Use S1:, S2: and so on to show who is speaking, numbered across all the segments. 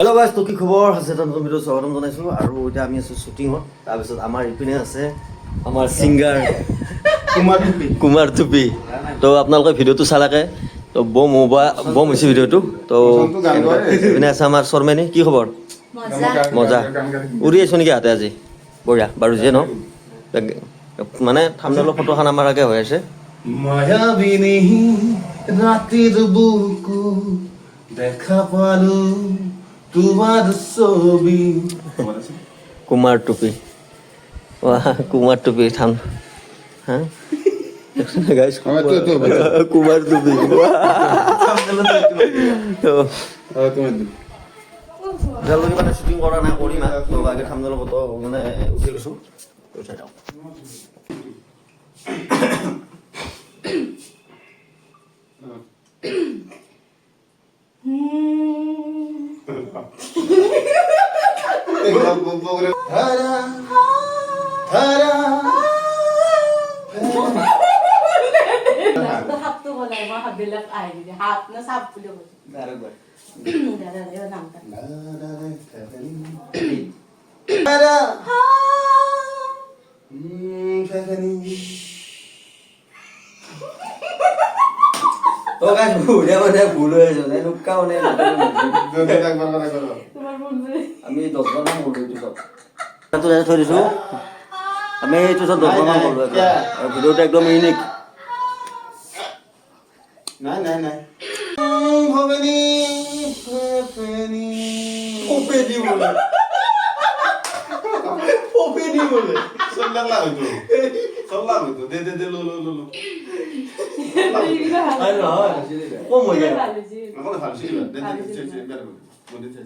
S1: Hello' guys তো কি খবৰ? আছে নতুন ভিডিঅ' স্বাগতম জনাইছোঁ। আৰু এতিয়া আমি আছোঁ শ্বুটিঙত তাৰপিছত আমাৰ ইপিনে আছে আমাৰ ছিংগাৰ কুমাৰ টুপি তো আপোনালোকে ভিডিঅ'টো চালাকে। তো বম হ'বা বম হৈছে ভিডিঅ'টো। তো ইপিনে আছে আমাৰ শৰ্মেনি কি খবৰ? মজা। উৰি আছোঁ নেকি হাতে আজি? বঢ়িয়া। বাৰু যিয়ে নহওক। মানে থামনেলৰ ফটোখন আমাৰ আগে হৈ আছে।
S2: মায়াবিনী রাতের বুকু দেখা পালো। তোমার ছবি।
S1: কুমাৰ টুপি। ৱাহ কুমাৰ টুপি থাম। হা গাইজ
S2: আমার তো তো
S1: কুমাৰ টুপি। তো এতিয়ালৈকে মানে শ্বুটিং কৰা নাই কৰিম আৰু আগে থামনেলৰ ফটো মানে উঠি লৈছোঁ উঠাই যাওঁ।
S3: হাত না দাদা দাদা নামটা
S2: হুম
S1: তো গাইজ ভুলে মানে ভুল হৈ আছে এনেকুৱা মানে আমি দহজন মান কৰিলোঁ এইটো চব এইটো থৈ দিছোঁ। আমি এইটো চব দহজন মান। আৰু ভিডিঅ'টো একদম ইউনিক
S2: নাই নাই নাই। ভবেনি ফেফেনি
S1: ওপেনি বলে। ওপেনি বলে।
S2: সল্লাল্লাহ হইতো। সল্লাহ হইতো। দে দে দে লো লো লো। লো
S1: আরে নহয় কম হৈ যায়
S2: এখন ভালো ছিল দে দে চল চল বের করে বলে চল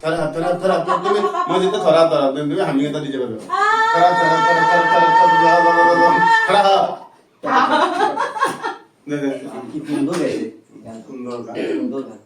S2: থরা থরা থরা থরা তুমি মজে তো থরা থরা তুমি হামি তো দিতে পারবে থরা থরা থরা থরা থরা থরা থরা দে দে
S1: কি সুন্দৰ গাইছে গান
S2: সুন্দর গান
S1: সুন্দৰ গান খুব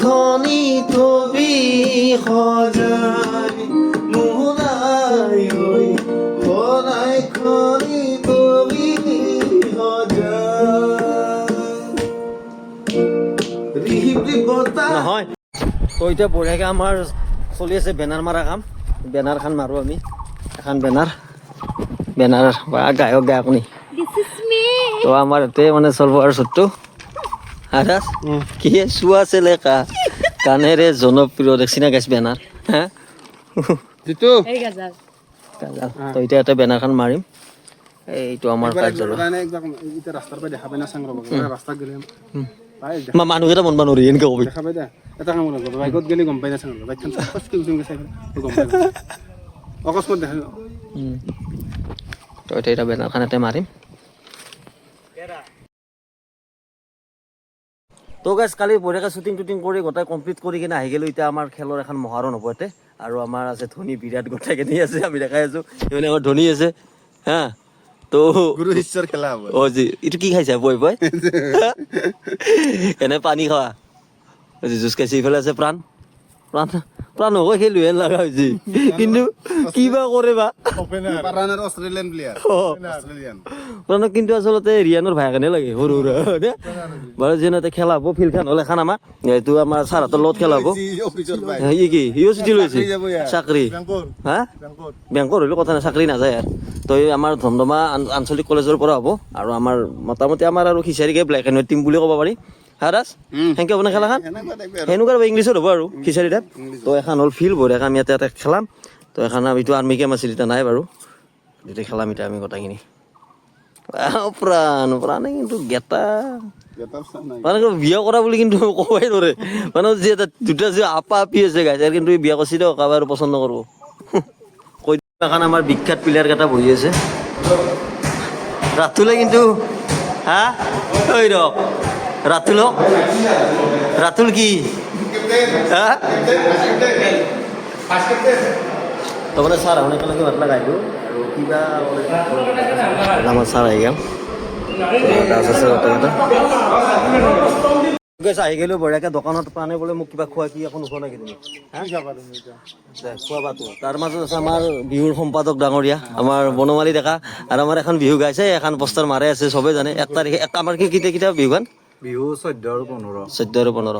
S1: খনি
S2: সজাই মোলাই ঐ সদায় খনি বতাহ
S1: নহয় তো এতিয়া বঢ়িয়াকৈ আমাৰ চলি আছে বেনাৰ মাৰা কাম। বেনাৰখন মাৰোঁ আমি এখন বেনাৰ। বেনাৰ বা গায়ক গায়ক নি তো আমাৰ ইয়াতে মানে চলিব আৰু চুটটো। আৰাজ কি চোৱা চেলে কা? গানেৰে জনপ্ৰিয় দেখছি না গাইছ বেনাৰ হা?
S2: জিতু।
S1: তো এতিয়া ইয়াতে বেনাৰখন মাৰিম। এইটো আমাৰ কাৰ্যালয়।
S2: এতিয়া ৰাস্তাৰ পৰা দেখা পাই না চাং ৰ'ব ৰাস্তাত গ'লে পাই
S1: মা- মানুহকেইটা মন নৰি এনেকৈ কবি।
S2: এটা কাম কৰিব বাইকত গ'লে গম পাই না বাইকখন ফচকে উচুমকে চাই গম পাই অকস্মাত দেখা
S1: উম। এতিয়া বেনাৰখন ইয়াতে মাৰিম। তো গাইজ কালি বঢ়িয়াকৈ শ্বুটিং টুটিং কৰি গোটেই কমপ্লিট কৰি কিনে আহি গ'লোঁ। এতিয়া আমাৰ খেলৰ এখন মহাৰণ হ'ব ইয়াতে। আৰু আমাৰ আছে ধনী বিৰাট গোটেইখিনি আছে আমি দেখাই আছোঁ। ইমানে আমাৰ ধনী আছে হা? তো
S2: গুৰু শিষ্যৰ খেলা হ'ব।
S1: অ জি। এইটো কি খাইছা বৈ বৈ এনে পানী খোৱা। জুচ খাইছে ইফালে আছে প্ৰাণ। প্ৰাণ প্ৰাণ হ'ব খেলুহে লগা হৈছে। কিন্তু কিবা কৰে বা অ।
S2: অষ্ট্ৰেলিয়ান।
S1: প্ৰাণক কিন্তু আচলতে ৰিয়ানৰ ভাইকানে লাগে সৰু সৰু দে। বাৰু যেনে খেলা হ'ব ফিল্ডখন হ'লে এখন আমাৰ এইটো আমাৰ ছাৰহঁতৰ লগত খেলা হ'ব ই কি? সিও ছুটি লৈছে?
S2: চাকৰি
S1: হা?
S2: বেংকৰ।
S1: হ'লেও কথা নাই চাকৰি নাযায় আৰু তো এই আমাৰ ধমধমা আঞ্চলিক কলেজৰ পৰা হ'ব। আৰু আমাৰ মোটামুটি আমাৰ আৰু খিচাৰিকে ব্লেক এণ্ড হোৱাইট টিম বুলি ক'ব পাৰি। হা ৰাজ সেনেকৈ নে খেলাখন সেনেকুৱা ইংলিছত হ'ব আৰু খিচাৰি টাইপ তো এখন হ'ল ফিল্ড বঢ়িয়াকৈ আমি ইয়াতে ইয়াতে খেলাম। তো এখন আমি এইটো আৰ্মি কেম্প আছিল এতিয়া নাই বাৰু। এতিয়া খেলাম এতিয়া আমি গোটেইখিনি। প্ৰাণ প্ৰাণে কিন্তু গেটা মানে বিয়া কৰা বুলি কিন্তু ক'বই নোৱাৰে। মানে যে এটা দুটা যে আপা আপি আছে গাইছে কিন্তু বিয়া কৰিছে দিয়ক কাৰোবাৰ পচন্দ কৰিব। কৈ এখন আমাৰ বিখ্যাত প্লেয়াৰ কেইটা বহি আছে। রাতুলে কিন্তু ওই র রাতুল? রাতুল কি? হ্যাঁ? তাৰমানে ছাৰ আহোঁ একেলগে ভাত লগাইছোঁ আৰু কিবা আমাৰ ছাৰ আহি গ'ল। আহি গ'লো বঢ়িয়াকৈ দোকানত পানে বোলে মোক কিবা খোৱা কি একো নোখোৱা নাই দে, খোৱাবাতো তাৰ। মাজত আছে আমাৰ বিহুৰ সম্পাদক ডাঙৰীয়া আমাৰ বনমালী ডেকা আৰু আমাৰ এখন বিহু গাইছে এখন পোষ্টাৰ মাৰে আছে চবে জানে। এক তাৰিখে আমাৰ কি কেতিয়া কেতিয়া বিহুখন
S4: বিহু চৈধ্য আৰু পোন্ধৰ।
S1: চৈধ্য আৰু পোন্ধৰ।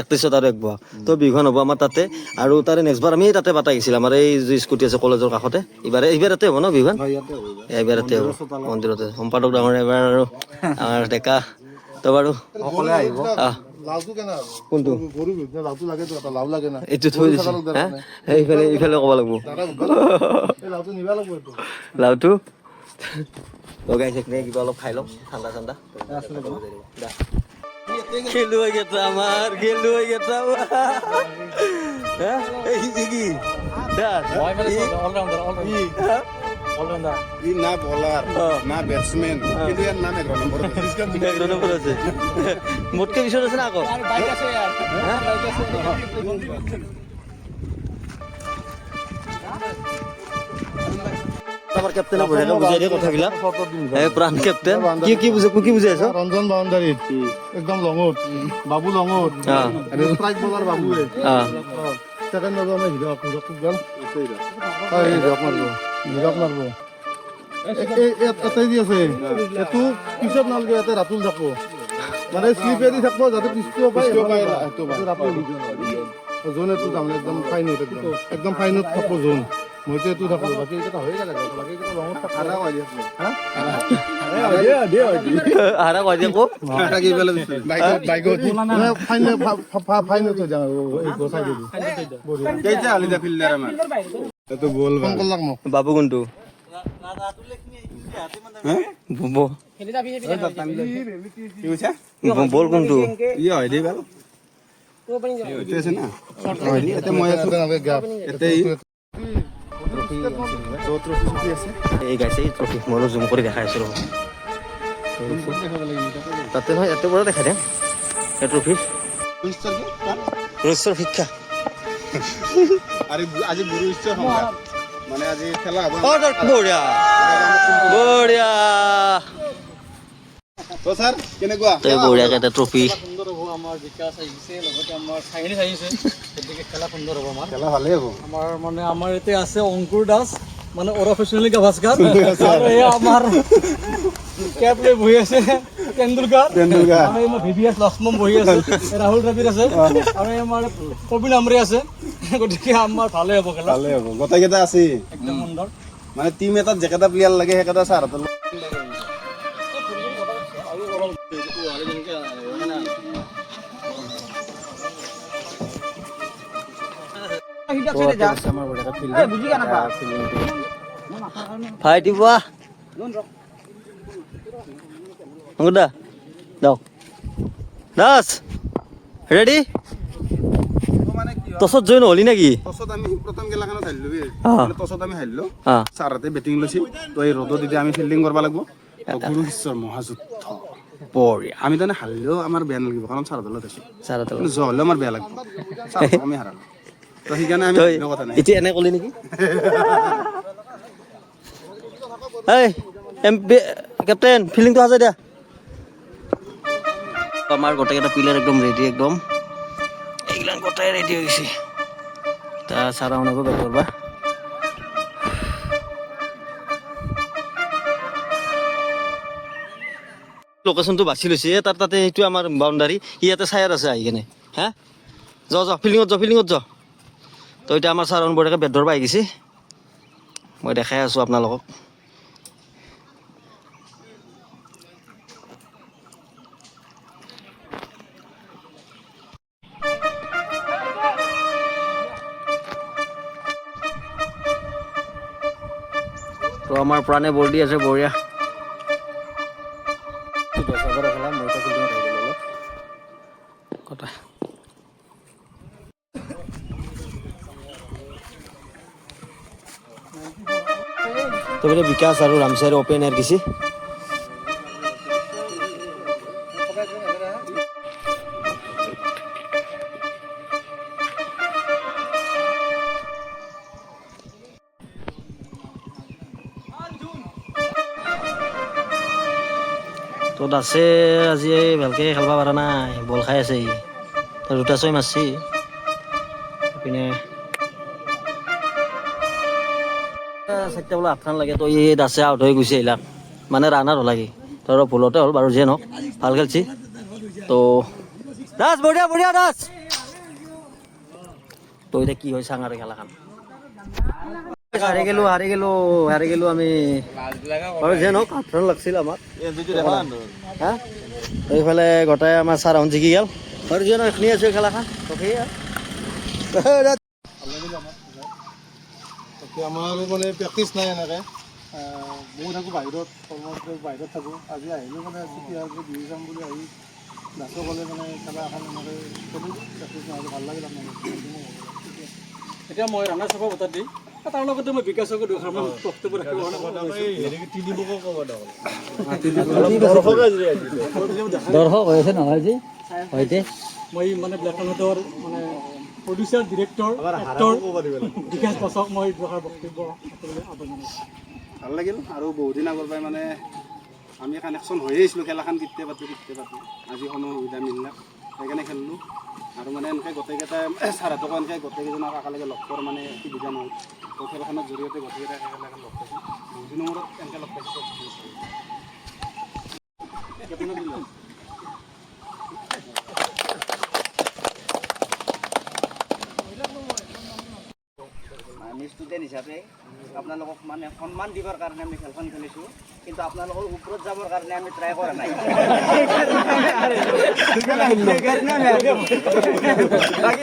S1: একত্ৰিছত আৰু এক বহা তো বিহুখন হ'ব আমাৰ তাতে। আৰু তাৰে নেক্সটবাৰ আমি তাতে পাতা গৈছিল। আমাৰ এই যি স্কুটি আছে কলেজৰ কাষতে। এইবাৰ এইবাৰ তাতে হ'ব ন
S4: হ'ব এইবাৰ।
S1: তাতে হ'ব। মন্দিৰতে। সম্পাদক ডাঙৰ এবাৰ আৰু আমাৰ ডেকা। তো বাৰু
S4: সকলোৱে আহিব?
S1: আহ। কোনটো? এইটো থৈ দিছোঁ। এইফালে এইফালে ক'ব লাগিব।
S2: লাওটো?
S1: লাওটো লগাই থাকিলে কিবা অলপ খাই লওঁ ঠাণ্ডা ঠাণ্ডা খেলুৱৈ কেইটা আমাৰ খেলুৱৈ কেইটা আমাৰ। হা? এই কি কি দাস? ই? হা?
S2: ই না বলাৰ
S1: অ।
S2: না বেটছমেন কিন্তু ইয়াৰ নাম এঘাৰ নম্বৰ
S1: এঘাৰ নম্বৰ আছে মোতকে পিছত আছে না আকৌ হা? দিয়ে কি কি কি আছ?
S2: একদম লঙত। বাবু লঙত। গ'ল। হয় মাৰিব। এটাই দি আছে এইটো পিছত নালাগে ইয়াতে ৰাতুল থাকব। মানে শ্লিপেদি থাকব যাতে পিছটো পায় ৰাতুল। জোন এইটো তাৰমানে একদম ফাইনত একদম। একদম ফাইনত থাকব জোন। মইতো এইটো থাকব বাকী এইকেইটা হৈ গ'লে বাকী এইকেইটা ৰঙত থাকব
S1: আহাৰা কৈ দিয়ে ক'ত
S2: বাইকত মানে ফাইনে ফাইনত হৈ যাওঁ এই চাইডেদি কেইটা হালি দা ফিল্ডাৰ আমাৰ এইটো বল ফোন কৰলাক মোক
S1: এই গাইছে এই ট্ৰফি মই জুম কৰি দেখাই আছো তাতে নহয় ইয়াতে পৰা দেখাই দে এই ট্ৰফি ৰোহিতৰ শিক্ষা
S2: আজি গুৰু মানে আজি খেলা হ'ব
S1: বঢ়িয়া। বঢ়িয়া।
S2: তো ছাৰ কেনেকুৱা
S1: তই এটা ট্ৰফি
S4: সুন্দৰ হ'ব আমাৰ বিকাশ আহিছে লগতে আমাৰ চাইনিজ আহিছে গতিকে খেলা সুন্দৰ হ'ব আমাৰ।
S2: খেলা ভালেই হ'ব।
S4: আমাৰ মানে আমাৰ ইয়াতে আছে অংকুৰ দাস মানে অৰফেচনেলি গাভাস্কাৰ আৰু এয়া আমাৰ কেপ লৈ বহি আছে তেণ্ডুলকাৰ। আৰু এই ভি ভি এছ লক্ষ্মণ বহি আছে ৰাহুল দ্ৰাবিড় আছে। আৰু আমাৰ প্ৰবীণ আমৰে আছে। গতিকে আমাৰ ভালে হ'ব খেলা।
S2: ভালেই হ'ব। গোটেইকেইটা আছে
S4: একদম সুন্দৰ।
S2: মানে টিম এটাত যেকেইটা প্লেয়াৰ লাগে সেইকেইটা
S1: দাও। দাস টছত জইন হ'লি নেকি?
S2: টছত আমি প্ৰথম খেলাখনত হাৰিলো বে।
S1: অ।
S2: মানে আমি
S1: অ
S2: ছাৰহঁতে বেটিং লৈছিল তো এই এতিয়া আমি ফিল্ডিং কৰিব লাগিব গুৰু শিষ্যৰ মহাযুদ্ধ।
S1: বঢ়িয়া।
S2: আমি তাৰমানে হাৰিলেও আমাৰ বেয়া নালাগিব কাৰণ ছাৰ দলত আছো
S1: ছাৰ
S2: কিন্তু জ হ'লেও আমাৰ বেয়া লাগিব। আমি হাৰালো।
S1: এতিয়া এনে ক'লি নেকি? এই এম পি কেপ্টেইন ফিল্ডিংটো আছে দিয়া। আমাৰ গোটেইকেইটা প্লেয়াৰ একদম ৰেডি একদম। এইগিলান গোটাই ৰেডি হৈ গৈছে। তা চাৰা শুনিব বেট কৰবা। লোকেশ্যনটো বাছি লৈছে। তাৰ তাতে এইটো আমাৰ বাউণ্ডাৰী ইয়াতে চায়াৰ আছে আহি কেনে। হা? যাওঁ যাওঁ ফিল্ডিঙত যাওঁ ফিল্ডিঙত যাওঁ তো এতিয়া আমাৰ ছাৰ বঢ়িয়াকৈ বেট ধৰবা আহি গৈছে। মই দেখাই আছোঁ আপোনালোকক। তো আমাৰ প্ৰাণে বল দি আছে বঢ়িয়া। দহ বোলে বিকাশ আৰু ৰামচাইৰ অপেন এয়াৰ গেছি তো দাসে আজি ভালকৈ খেলবা পৰা নাই, বল খাই আছে দুটা ছয় মাৰছি। ইপিনে চাৰিটা বোলে আঠখান লাগে, তো এই দাসে আউট হৈ গৈছে এইবিলাক মানে ৰানাৰ হ'ল লাগে তোৰ ভুলতে হ'ল বাৰু যিয়ে নহওক। ভালো খেলছি। তো দাস, বঢ়িয়া বঢ়িয়া দাস। তো এতিয়া কি হয় চাং আৰু খেলাখন? হাৰি গেলো হাৰি গেলো হাৰি গেলো আমি। বাৰু যিয়ে নহওক আঠ ৰান লাগছিল আমাৰ। হা? এইফালে গোটাই আমাৰ চাৰ জিকি গেল। যিয়ে নহওক এইখিনি আছো খেলাখন। তো সেয়া
S2: এতিয়া আমাৰো মানে প্ৰেক্টিচ নাই এনেকৈ। ময়ো থাকোঁ বাহিৰত কৰ্মত বাহিৰত থাকোঁ। আজি আহিলোঁ মানে ছুটি বিহু যাম বুলি আহি নাচো ক'লে মানে খেলা এখন এনেকৈ খেলোঁ। প্ৰেক্টিচ নহ'লে ভালো লাগিল আমাৰ
S4: এতিয়া মই ৰাণা চাফা বটাত দি তাৰ লগতে মই বিকাশকো দুষাৰমান বক্তব্য ৰাখিব
S5: দৰ্শক হৈ আছে নহয় আজি? হয়তে
S4: মই মানে ব্লেক এণ্ড হোৱাইটৰ মানে প্ৰডিউচাৰ ডিৰেক্টৰ এক্টৰ বিকাশ বছক মই দুষাৰ বক্তব্য
S2: ভালো লাগিল আৰু বহুত দিন আগৰ পৰাই মানে আমি কানেকশ্যন হৈয়ে আছিলোঁ খেলাখন কেতিয়া পাতোঁ কেতিয়া পাতোঁ আজি সময় সুবিধা মিলিলে সেইকাৰণে খেলিলোঁ। আৰু মানে এনেকৈ গোটেইকেইটাই ছাৰহঁতকো এনেকৈ গোটেইকেইজনক একেলগে লগ পোৱাৰ মানে সুবিধা নহ'ল। তো খেলখনৰ জৰিয়তে গোটেইকেইটাই একেলগে লগ পাইছোঁ। বহুত দিনৰ মূৰত এনেকৈ লগ পাইছোঁ।
S6: ষ্টুডেণ্ট হিচাপে আপোনালোকক মানে সন্মান দিবৰ কাৰণে আমি খেলখন খেলিছোঁ। কিন্তু আপোনালোকৰ ওপৰত যাবৰ কাৰণে আমি ট্ৰাই কৰা নাই।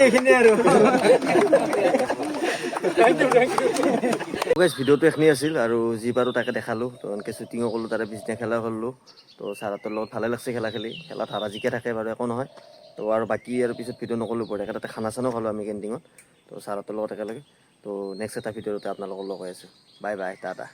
S6: এইখিনি
S1: ভিডিঅ'টো এখিনি আছিল আৰু যি পাৰোঁ তাকে দেখালোঁ। তো এনেকৈ শ্বুটিঙো কৰিলোঁ তাৰে পিছদিনা খেলা কৰিলোঁ তো ছাৰহঁতৰ লগত ভালে লাগছে খেলা খেলি। খেলাত হাৰা জিকে থাকে বাৰু একো নহয়। তো আৰু বাকী আৰু পিছত ভিডিঅ' নকৰিলোঁ বঢ়িয়াকৈ তাতে খানা চানাও খালোঁ আমি কেণ্টিঙত তো ছাৰহঁতৰ লগত একেলগে। তো নেক্সট এটা ভিডিঅ'তে আপোনালোকৰ লগ হৈ আছোঁ। Bye bye tata.